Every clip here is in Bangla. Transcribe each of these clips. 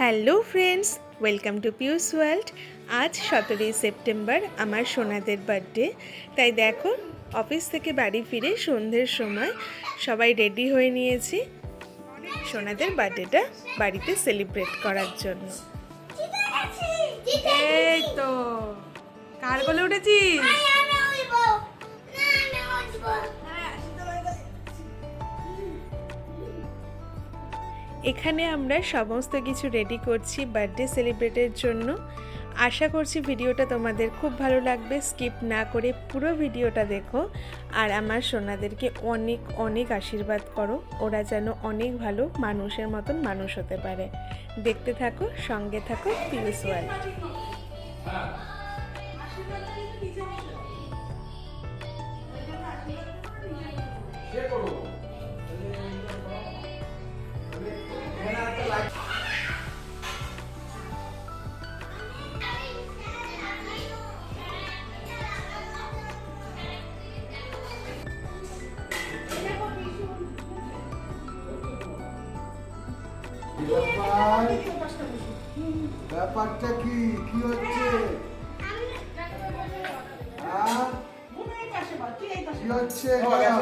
Hello friends welcome to Piu's world. আজ সতেরোই সেপ্টেম্বর আমার সোনাদের বার্থডে। তাই দেখো অফিস থেকে বাড়ি ফিরে সন্ধ্যের সময় সবাই রেডি হয়ে নিয়েছি সোনাদের বার্থডেটা বাড়িতে সেলিব্রেট করার জন্য। এই তো। কার বলে উঠেছিস? এখানে আমরা সমস্ত কিছু রেডি করছি বার্থডে সেলিব্রেটের জন্য। আশা করছি ভিডিওটা তোমাদের খুব ভালো লাগবে। স্কিপ না করে পুরো ভিডিওটা দেখো। আর আমার সোনাদেরকে অনেক অনেক আশীর্বাদ করো। ওরা যেন অনেক ভালো মানুষের মতন মানুষ হতে পারে। দেখতে থাকো, সঙ্গে থাকো পিউস ওয়ার্ল্ড ব্যাপারটা কি? কি হচ্ছে? হ্যাঁ? কি হচ্ছে? দাঁড়া,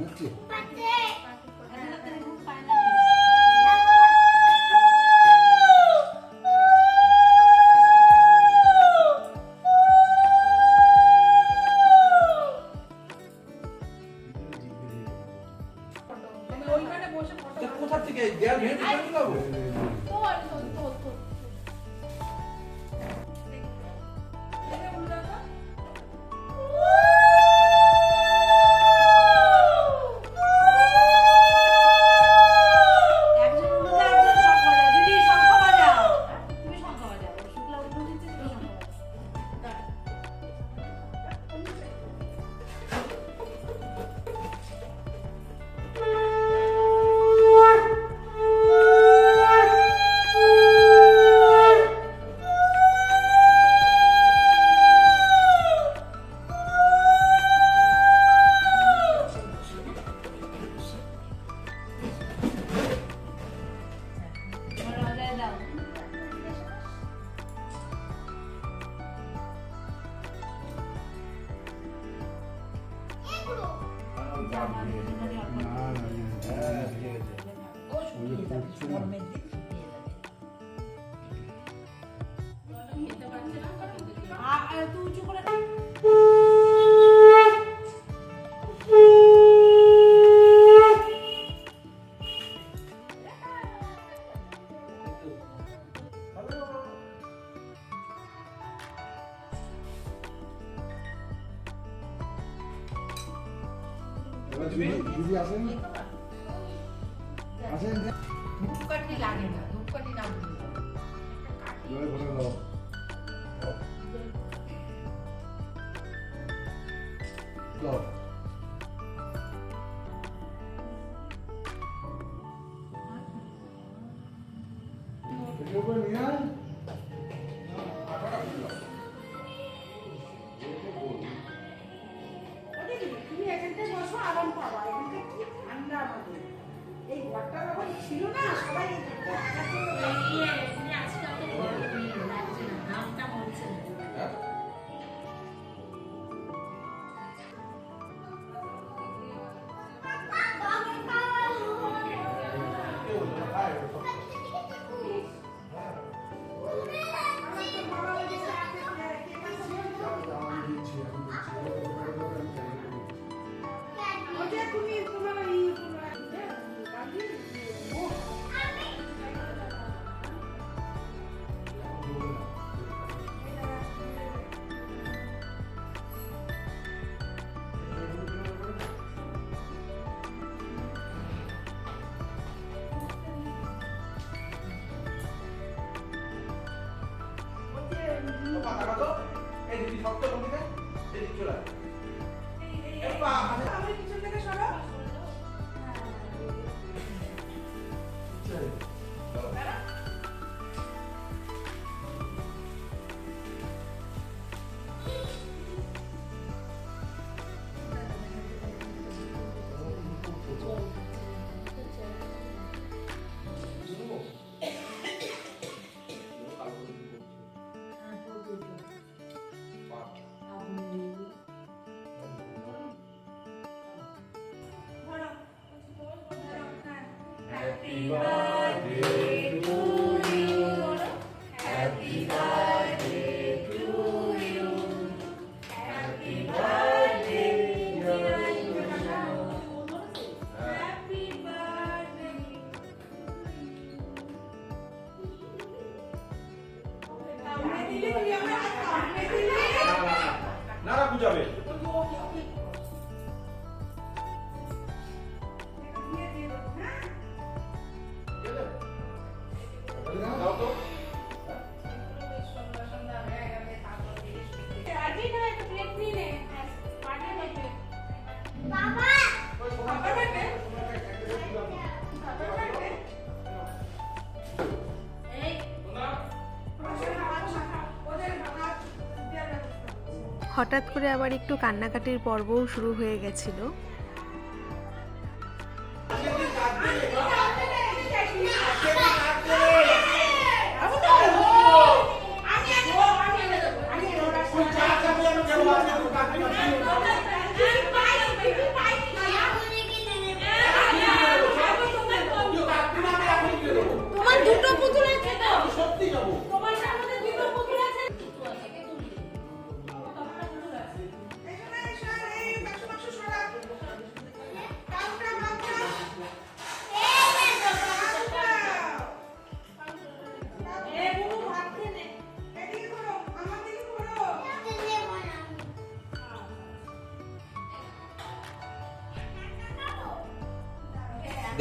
ঘুমাচ্ছে? কোথা থেকে দেয়াল ভেঙে চলে যাবো ও একটু উঁচু ধূপকাঠি লাগে না ধূপকাঠি না flour. Open here. মাথা শক্ত বন্ধুকে চলে আসবে Don't go off the. হঠাৎ করে আবার একটু কান্নাকাটির পর্বও শুরু হয়ে গেছিল।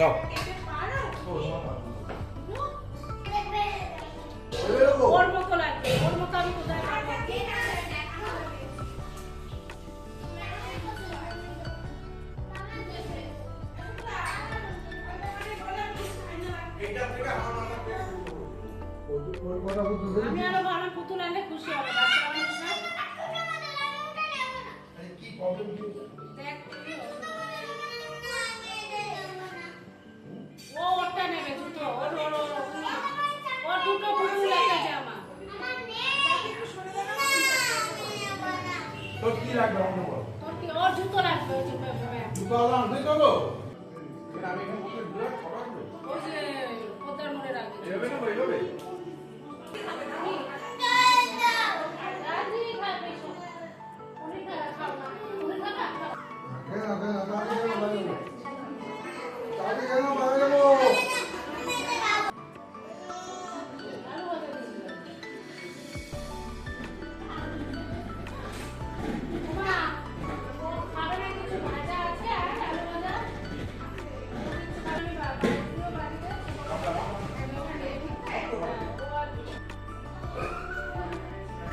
দাও। ওর মতো লাগবে ওর মতো আমি কোথায় আমি আরও ভালো পুতুল আনলে খুশি হবে কি প্রবলেম দেখ কি লাগবে অন্য বল? তোর কি ওর জুতো লাগবে ওই জুতো জুতো আলাদা তুই করব আমি এখানে বসে ফটো ওই যে কোথায় মোড়ে রাখবি।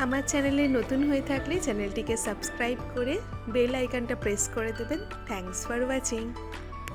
আমার চ্যানেলে নতুন হয়ে থাকলে চ্যানেলটিকে সাবস্ক্রাইব করে বেল আইকনটা প্রেস করে দেবেন। Thanks for watching